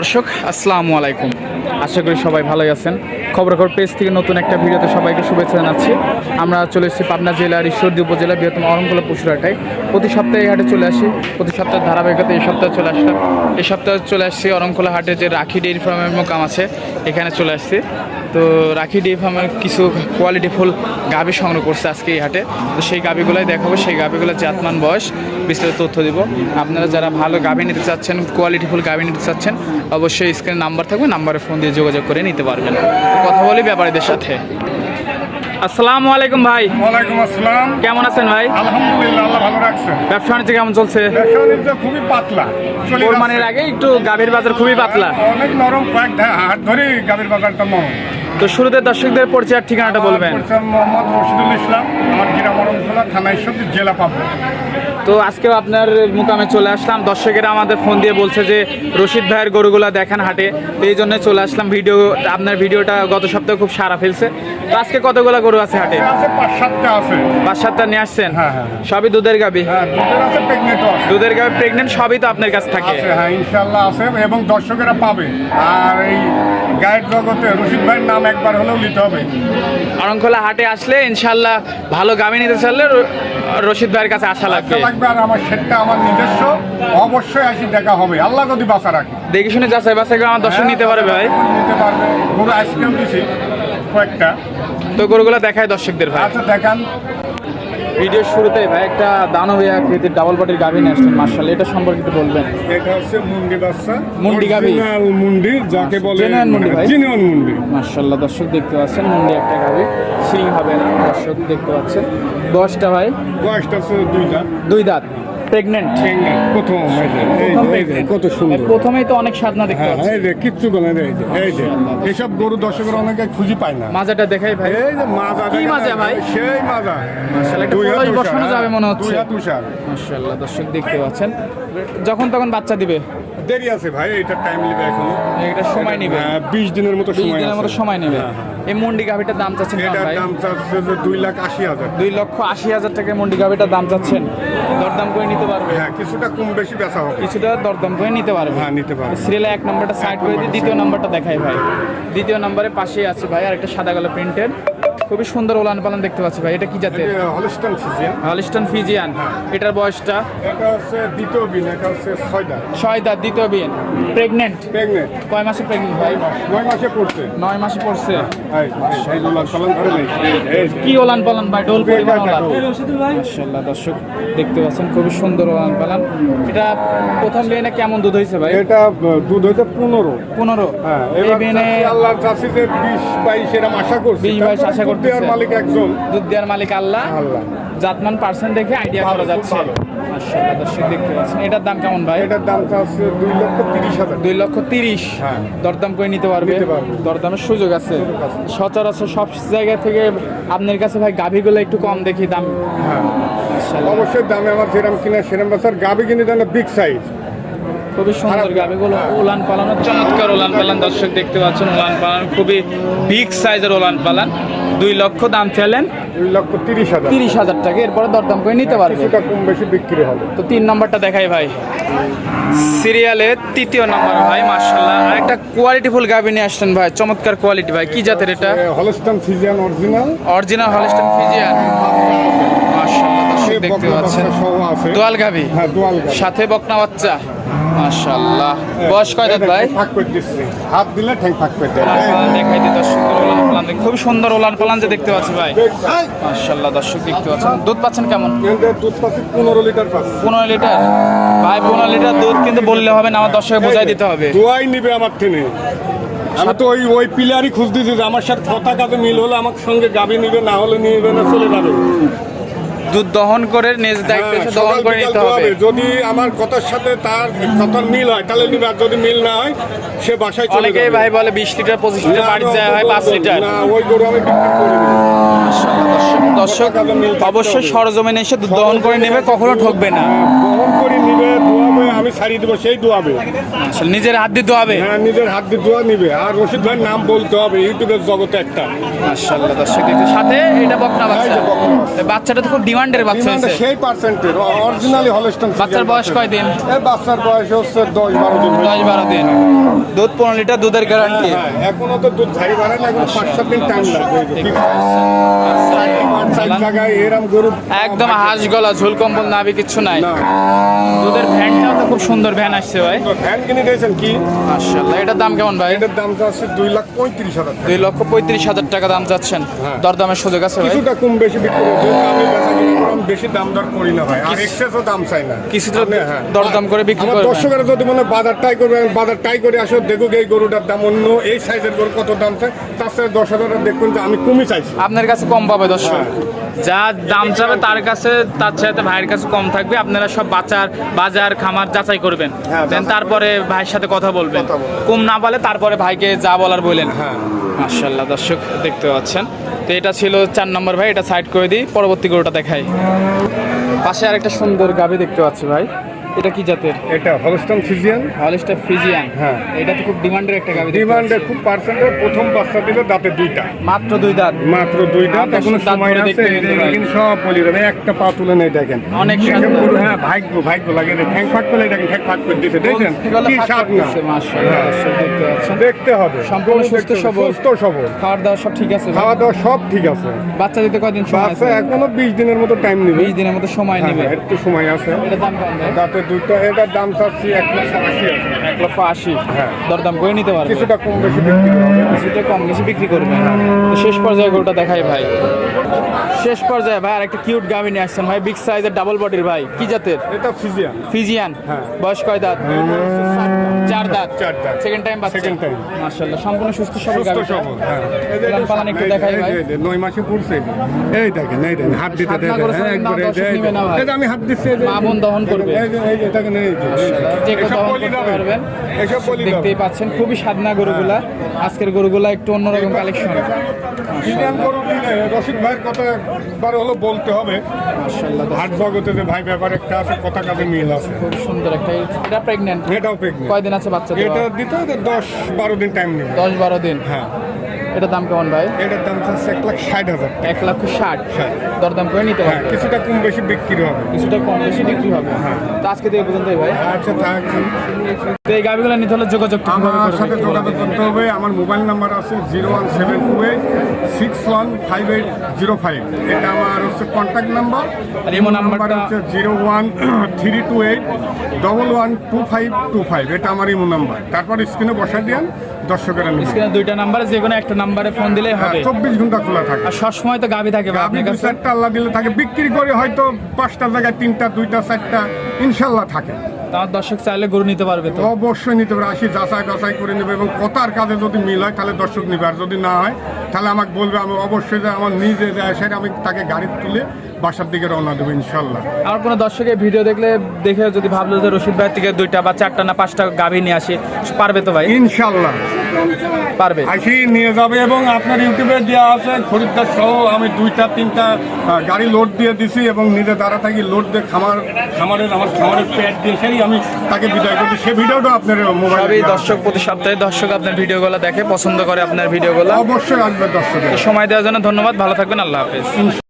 দর্শক, আসসালামু আলাইকুম। আশা করি সবাই ভালোই আছেন। খবর খবর পেজ থেকে নতুন একটা ভিডিওতে সবাইকে শুভেচ্ছা জানাচ্ছি। আমরা চলে এসেছি পাবনা জেলার ঈশ্বরদী উপজেলা বৃহত্তম অরঙ্গলা পশুরহাটায় প্রতি সপ্তাহে এই হাটে চলে আসি। প্রতি সপ্তাহে ধারাবাহিকতা এই সপ্তাহে চলে আসলাম। এই সপ্তাহে চলে আসছি অরঙ্কলা হাটে যে রাখি ডেয়ারি ফার্মের মোকাম আছে, এখানে চলে আসছি। তো রাখি ডেয়ারি ফার্মের কিছু কোয়ালিটি ফুল গাভি সংগ্রহ করছে আজকে এই হাটে। তো সেই গাভিগুলোই দেখাবো। সেই গাভিগুলোর জাতমান বয়স। বিস্তারিত তথ্য দিব। আপনারা যারা ভালো গাভি নিতে চাচ্ছেন কোয়ালিটি ফুল গাভি নিতে চাচ্ছেন অবশ্যই স্ক্রিনে নাম্বার থাকবে নাম্বারে ফোন দিয়ে যোগাযোগ করে নিতে পারবেন। কথা বলি ব্যাপারীদের সাথে। আসসালামু আলাইকুম ভাই। ওয়ালাইকুম আসসালাম। কেমন আছেন ভাই? আলহামদুলিল্লাহ আল্লাহ ভালো রাখছে। ব্যবসা বাণিজ্য কেমন চলছে? ব্যবসা বাণিজ্য খুবই পাতলা। কোরবানির আগে একটু গাভীর বাজার খুবই পাতলা। অনেক নরম কয়েক হাত ধরে গাভীর বাজারটা নরম। তো শুরুতে দর্শকদের পরিচয় আর ঠিকানাটা বলবেন। মোহাম্মদ রশিদুল ইসলাম আমার গ্রাম অরমখোলা থানা ঈশ্বরদী জেলা পাবনা। তো আজকেও আপনার মুকামে চলে আসলাম। দর্শকেরা আমাদের ফোন দিয়ে বলছে যে, রশিদ ভাইয়ের গরুগুলা দেখেন হাটে। এই জন্য চলে আসলাম। ভিডিও, আপনার ভিডিওটা গত সপ্তাহে খুব সারা ফেলছে। আজকে কতগুলা গরু আছে হাটে? পাঁচ সাতটা আছে। পাঁচ সাতটা নিয়ে আসছেন? হ্যাঁ, হ্যাঁ। সবই দুধের গাবি? হ্যাঁ দুধের গাবি প্রেগনেন্ট সবই তো আপনার কাছে থাকে? হ্যাঁ ইনশাল্লাহ আছে। এবং দর্শকেরা পাবে। আর এই গাইড জগতে রশিদ ভাইয়ের নাম একবার হলেও নিতে হবে। অরংখোলা হাটে আসলে ইনশাল্লাহ ভালো গাবি নিতে চাইলে রশিদ ভাইয়ের কাছে আসা লাগবে আচ্ছা লাগবে। আর আমার সেটটা আমার নিজস্ব। অবশ্যই আসি দেখা হবে। আল্লাহ যদি বাঁচা রাখে। দেখে শুনে যাচাই করে আমার দর্শক নিতে পারবে ভাই। নিতে পারবে। গরু আইসক্রিম দিছি। কয়েকটা তো গরুগুলা দেখায় দর্শকদের ভাই। আচ্ছা দেখান। ভিডিওর শুরুতে ভাই একটা দানবী আকৃতির ডাবল বডির গাভি নিয়ে আসলেন মার্শাল এটা সম্পর্কে একটু বলবেন। এটা হচ্ছে মুন্ডি বাচ্চা। মুন্ডি গাভী? মুন্ডি যাকে বলে মুন্ডি ভাই? জিনিয়ন মুন্ডি। মার্শাল্লাহ দর্শক দেখতে পাচ্ছেন মুন্ডি একটা গাভি। সিং হবে না দর্শক দেখতে পাচ্ছেন। বয়সটা ভাই? বয়সটা হচ্ছে দুইটা দুই দাঁত। প্রেগনেন্ট প্রথম কত সুন্দর। প্রথমেই তো অনেক সাধনা দেখতে হ্যাঁ পাচ্ছি। এই যে কিচ্ছু বলে এই যে এই যে এসব গরু দর্শকের অনেকে খুঁজি পায় না। মাজাটা দেখাই ভাই। এই যে মাজা কি মাজা ভাই? সেই মাজা। দুই হাত বসানো যাবে মনে হ্যাঁ, হচ্ছে। দুই হাত তুষার। মার্শাল্লাহ দর্শক দেখতে পাচ্ছেন। যখন তখন বাচ্চা দিবে। দেরি আছে ভাই এটা টাইম নেবে এখনও। এটা সময় নিবে। হ্যাঁ, বিশ দিনের মতো সময় দিনের মতো সময় নেবে। এই মুন্ডি গাভিটার দাম চাচ্ছেন ভাই। দাম চাচ্ছে যে দুই লাখ আশি হাজার। দুই লক্ষ আশি হাজার টাকা মুন্ডি গাভিটার দাম চাচ্ছেন। দরদাম করে নিতে পারবে। হ্যাঁ কিছুটা কম বেশি বেচা হবে। কিছুটা দরদাম করে নিতে পারবে। হ্যাঁ নিতে পারবে। সিরিয়ালে এক নম্বরটা সাইড করে দিই দ্বিতীয় নম্বরটা দেখাই ভাই। দ্বিতীয় নম্বরে পাশেই আছে ভাই আর একটা সাদা কালো প্রিন্টের খুবই সুন্দর ওলান পালান দেখতে পাচ্ছি ভাই এটা কি জাতের? হলস্টন ফিজিয়ান হলিস্টন ফিজিয়ান এটার বয়সটা? এটা হচ্ছে দ্বিতীয় বিন এটা হচ্ছে ছয় দাঁত দ্বিতীয় বিয়ে প্রেগনেন্ট প্রেগনেন্ট কয় মাসে প্রেগনেন্ট ভাই? নয় মাসে পড়ছে। নয় মাসে পড়ছে। এই, এই লোলার পালন ধরে নেই। কি ওলান পালান ভাই ডোল মাশাআল্লাহ দর্শক দেখতে পাচ্ছেন খুবই সুন্দর ওলান পালান এটা প্রথম বিয়ে কেমন দুধ হয়েছে ভাই? এটা দুধ হচ্ছে পনেরো। পনেরো। হ্যাঁ এই বিয়ে আল্লাহর চাষি যে বিশ বাইশ এরকম আশা করছি। 20 বাইশ আশা করছি মালিক একজন। দুধ দেওয়ার মালিক আল্লাহ। আল্লাহ। জাতমান পার্সেন্ট দেখে আইডিয়া করা যাচ্ছে। মাশাআল্লাহ দর্শক দেখতে পাচ্ছেন এটার দাম কেমন ভাই? এটার দামটা হচ্ছে দুই লক্ষ তিরিশ হাজার। দুই লক্ষ তিরিশ? হ্যাঁ। দরদাম করে নিতে পারবে? দরদামের সুযোগ আছে। সচরাচর সব জায়গা থেকে আপনার কাছে ভাই গাভিগুলো একটু কম দেখি দাম। হ্যাঁ। অবশ্যই দামে আমার যেরকম কিনা সেরম বাচ্চার গাভি কিনে দেন বিগ সাইজ খুবই সুন্দর। গাভিগুলো উলান পালানো। চমৎকার উলান পালান। দর্শক দেখতে পাচ্ছেন উলান পালান। খুবই বিগ সাইজের উলান পালান। দুই লক্ষ দাম চাইলেন। দুই লক্ষ তিরিশ হাজার। তিরিশ হাজার টাকা। এরপরে দরদাম করে নিতে পারবে। কিছুটা কম বেশি বিক্রি হবে। তো তিন নম্বরটা দেখাই ভাই। সিরিয়ালে তৃতীয় নম্বর ভাই মার্শাল্লাহ আর একটা কোয়ালিটি ফুল গাভি নিয়ে আসছেন ভাই। চমৎকার কোয়ালিটি ভাই। কি জাতের এটা? Holstein Friesian original original Holstein Friesian মার্শাল্লাহ দেখতে পাচ্ছেন। দোয়াল গাভি হ্যাঁ দোয়াল। সাথে বকনা বাচ্চা। মার্শাল্লাহ বয়স কয় দাঁত ভাই? ফাঁক করে দিচ্ছি হাত দিলে ঠ্যাং ফাঁক করে দেয় দেখাই দিই দর্শক উলান পালান খুবই সুন্দর উলান পালান যে দেখতে পাচ্ছি ভাই। মার্শাল্লাহ দর্শক দেখতে পাচ্ছেন। দুধ পাচ্ছেন কেমন? এদের দুধ পাচ্ছি পনেরো লিটার পাচ্ছি। পনেরো লিটার? ভাই পনেরো লিটার দুধ কিন্তু বললে হবে না আমার দর্শকে বোঝাই দিতে হবে। দোয়াই নিবে আমার থেকে। আমি তো ওই ওই প্লেয়ারই খুঁজ দিয়েছি যে আমার সাথে কথা কাজে মিল হলে আমার সঙ্গে গাবি নিবে না হলে নিবে না চলে যাবে। দুধ দহন করে নিজ দায়িত্বে হ্যাঁ, এসে দহন করে নিতে হবে। যদি আমার কথার সাথে তার কথার মিল হয় তাহলে নিবে। আর যদি মিল না হয় সে বাসায় চলে অনেকেই যাবে। ভাই বলে বিশ লিটার পঁচিশ লিটার বাড়ি যায় হয় পাঁচ লিটার। না ওই গরু আমি বিক্রি করি না। দর্শক অবশ্যই। সরজমিনে এসে দুধ দহন করে নেবে কখনো ঠকবে না। বহন করে নিবে দোয়াবে আমি ছাড়িয়ে দেবো সেই দোয়াবে। আসলে নিজের হাত দিয়ে দোয়াবে? হ্যাঁ নিজের হাত দিয়ে দোয়া নিবে। আর রশিদ ভাইয়ের নাম বলতে হবে ইউটিউবের জগতে একটা। মাশাআল্লাহ দর্শক সাথে এটা বকনা বাচ্চা এই যে বকনা বাচ্চা। বাচ্চাটা তো খুব ডিমান্ডের বাচ্চা হয়েছে। সেই পার্সেন্টের অরিজিনালি হলস্টন বাচ্চার বয়স কয়দিন? এই বাচ্চার বয়স হচ্ছে দশ বারো দিন। হয়েছে। দশ বারো দিন। দুধ পনেরো লিটার দুধের গ্যারান্টি হ্যাঁ, এখনও তো দুধ ঝাড়ি বাড়ায় না এখন পাঁচ সাত দিন টাইম লাগবে। একদম হাঁস গলা ঝুল কম্বল নাবি কিছু নাই। দুধের ভ্যানটাও তো খুব সুন্দর ভ্যান আসছে ভাই। ভ্যান কিনে দিয়েছেন কি? মাশাআল্লাহ। এটার দাম কেমন ভাই? এটার দাম আছে দুই লাখ পঁয়ত্রিশ হাজার টাকা। দুই লক্ষ পঁয়ত্রিশ হাজার টাকা দাম যাচ্ছেন হ্যাঁ। দরদামের সুযোগ আছে ভাই? কিছুটা কম বেশি বিক্রি হবে আমি বেচা বেশি দাম দর করি না ভাই। আর এক্সেসও দাম চাই না। কিছুটা হ্যাঁ। দরদাম করে বিক্রি। দর্শকেরা যদি মনে বাজার টাই করবে বাজার টাই করে আসো দেখুক এই গরুটার দাম অন্য এই সাইজের গরু কত দাম চাই তার সাথে দশ হাজার দেখুন যে আমি কমই চাইছি। আপনার কাছে কম পাবে দর্শক? হ্যাঁ। যা দাম চাবে তার কাছে তার সাথে ভাইয়ের কাছে কম থাকবে। আপনারা সব বাজার বাজার খামার যাচাই করবেন। হ্যাঁ, দেন তারপরে ভাইয়ের সাথে কথা বলবেন। কম না বলে তারপরে ভাইকে যা বলার বললেন হ্যাঁ। দর্শক দেখতে পাচ্ছেন। তো এটা ছিল চার নম্বর ভাই, এটা সাইড করে দিই, পরবর্তী গরুটা দেখাই। পাশে আরেকটা সুন্দর গাভি দেখতে পাচ্ছি ভাই। এটা কি জাতের? এটা হলস্টন ফিজিয়ান হলিস্টার ফ্রিজিয়ান হ্যাঁ। এটা তো খুব ডিমান্ডের একটা গাভি দেখতে ডিমান্ডে খুব পার্সেন্টের প্রথম বাচ্চা দিলে দাঁতে দুইটা। মাত্র দুই দাঁত? মাত্র দুই আপনার এখনও দাঁত সময় আছে সব বলি দেবে একটা পা তুলে নেই দেখেন। অনেক সুন্দর। হ্যাঁ ভাগ্য ভাগ্য লাগে যে ঠ্যাং ফাট করে দেখেন ঠ্যাং ফাট করে দেখছেন গলা কি স্বাদ না। মাশাআল্লাহ, দেখতে হবে। সম্পূর্ণ সুস্থ সবল। সুস্থ সবল। খাওয়ার দাওয়া সব ঠিক আছে খাওয়া দাওয়া সব ঠিক আছে। বাচ্চা দিতে কয়দিন সময় আছে? এখনও বিশ দিনের মতো টাইম নিবে। বিশ দিনের মতো সময় হ্যাঁ, নেবে। হ্যাঁ, একটু সময় আছে। এটার দাম কেমন দাঁতে দুইটা এটার দাম চাচ্ছি এক লক্ষ আশি। এক লক্ষ আশি? হ্যাঁ। দরদাম করে নিতে পারবে? কিছুটা কম বেশি বিক্রি কিছুটা কম বেশি বিক্রি করবে। তো শেষ পর্যায়ে গরুটা দেখাই ভাই। শেষ পর্যায়ে ভাই আর একটা কিউট গাভি নিয়ে আসছেন ভাই বিগ সাইজের ডাবল বডির ভাই। কি জাতের? এটা ফিজিয়ান ফিজিয়ান হ্যাঁ। বয়স কয় দাঁত? দাঁত চার দাঁত। সেকেন্ড টাইম বাচ্চা Second time। মাশাআল্লাহ সম্পূর্ণ সুস্থ সবল সুস্থ সবল হ্যাঁ লালন একটু দেখাই ভাই। নয় মাসে পড়ছে এই দেখেন এই দেখেন হাত দিতে দেখেন হ্যাঁ, একবারে এই যে, দর্শক এই যে, নিবে না ভাই। এই যে আমি হাত দিচ্ছি মা বোন দহন করবে। এই এই দেখেন এই যে, এই যে যে কেউ এসব বলি পারবেন এসব বলি দেখতেই পাচ্ছেন খুবই সাদনা গরুগুলা আজকের গরুগুলা একটু অন্যরকম কালেকশন রশিদ ভাইয়ের কথা একবার হলো বলতে হবে হাট জগতে যে ভাই ব্যাপার একটা আছে কথা কাজে মিল আছে খুব সুন্দর একটা এটা এটাও কয়দিন আছে বাচ্চা এটা দিতে হয়তো দশ বারো দিন টাইম নেবে। দশ বারো দিন। হ্যাঁ। এটার দাম কেমন ভাই? এটার দাম হচ্ছে এক লাখ ষাট হাজার এক লক্ষ ষাট? ষাট। দরদাম করে নিতে হ্যাঁ পারবে কিছুটা কম বেশি বিক্রি হবে। কিছুটা কম বেশি বিক্রি হবে? হ্যাঁ। তো আজকে থেকে পর্যন্তই ভাই। আচ্ছা থাক তো এই গাভিগুলো নিতে হলে যোগাযোগ আমার সাথে যোগাযোগ করতে হবে। আমার মোবাইল নাম্বার আছে zero one seven two eight six one five eight zero five. এটা আমার হচ্ছে কন্ট্যাক্ট নাম্বার আর ইমো নাম্বারটা? হচ্ছে zero one three two eight double one two five two five. এটা আমার ইমো নাম্বার। তারপর স্ক্রিনে বসাই দিন দর্শকেরা স্ক্রিনে দুইটা নাম্বারে যে কোনো একটা নাম্বারে ফোন দিলেই হবে। চব্বিশ ঘণ্টা খোলা থাকে। আর সবসময় তো গাভি থাকে আপনি দু চারটা আল্লাহ দিলে থাকে। বিক্রি করে হয়তো পাঁচটা জায়গায় তিনটা দুইটা চারটা ইনশাল্লাহ থাকে। তার দর্শক চাইলে গরু নিতে পারবে তো? অবশ্যই নিতে পারবে। আসি যাচাই বাছাই করে নেবে এবং কথার কাজে যদি মিল হয় তাহলে দর্শক নিবে। আর যদি না হয় তাহলে আমাকে বলবে আমি অবশ্যই যে আমার নিজে যায় সেটা আমি তাকে গাড়ি তুলে বাসার দিকে রওনা দেবো ইনশাল্লাহ। আর কোনো দর্শকের ভিডিও দেখলে দেখে যদি ভাবলো যে রশিদ ভাই থেকে দুইটা বা চারটা না পাঁচটা গাভি নিয়ে আসে পারবে তো ভাই? ইনশাল্লাহ। পারবে। আসি নিয়ে যাবে এবং আপনার ইউটিউবে দেওয়া আছে খরিদ্দার সহ আমি দুইটা তিনটা গাড়ি লোড দিয়ে দিছি এবং নিজে দাঁড়া থাকি লোড দিয়ে খামার খামারের আমার খামারের প্যাড দিয়ে সেই আমি তাকে বিদায় করছি। সে ভিডিওটা আপনার মোবাইল দর্শক প্রতি সপ্তাহে দর্শক আপনার ভিডিওগুলো দেখে পছন্দ করে আপনার ভিডিওগুলো। অবশ্যই আসবে দর্শকের সময় দেওয়ার জন্য ধন্যবাদ ভালো থাকবেন আল্লাহ হাফেজ।